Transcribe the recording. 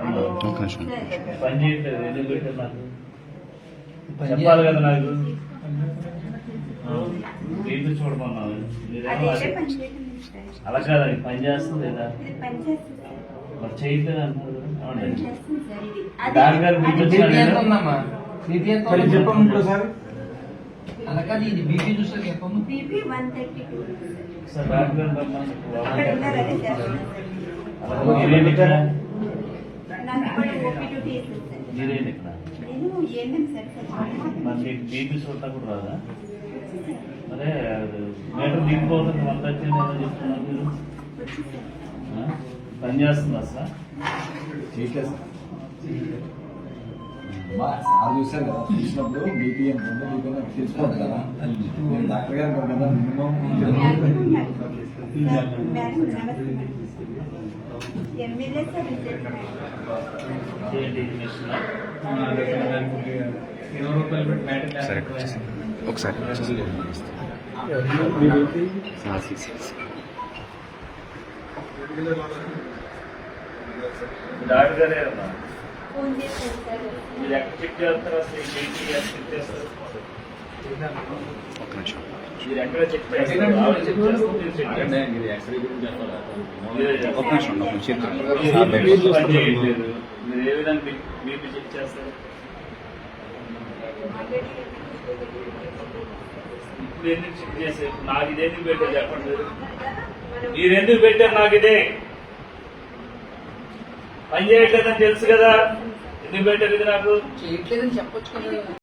ఒక నిమిషం పని చేయట్లేదు ఎందుకు పెట్టారు నాకు? చెప్పాలి కదా నాకు. సార్. అలా కాదు అది పని చేస్తుంది లేదా? సార్. మరి చేయట్లేదు అంటారు సార్ గారు? చెప్పండి ఇంకోసారి అలా కాదు ఇది బీపీ చూస్తే చెప్పమ్మా. BP one thirty two sir. Doctor మీరేంటి ఇక్కడ. మరి మీకు బీపీ చూడటం కూడా రాదా? అది మీటర్ దిగిపోతుంది వన్ థర్టీ ఏదో చెప్తున్నారు మీరు? పని చేస్తుందా సార్? చేయట్లేదు సార్. చూశారు కదా చూసినప్పుడు బీపీ ఎంత ఉందో బీపీ నాకు తెలిసిపోతుంది కదా. నేను డాక్టర్ గారు కదా మినిమం సార్ ఒకసారి. డాక్టర్ చెక్ చేస్తారు చెక్ చేస్తారు ఒక్క నిమిషం. ఒక్క నిమిషం ఒక్క నిమిషం. ఏ విధంగా బీపీ చెక్ చేస్తారు? ఇప్పుడు ఎందుకు చెక్ చేసే నాకు ఇది ఎందుకు పెట్టారు చెప్పండి. మీరు ఎందుకు పెట్టారు నాకు ఇదే? పని చేయట్లేదని తెలుసు కదా. ఎందుకు పెట్టారు ఇది నాకు? చేయట్లేదని చెప్పొచ్చు కదా.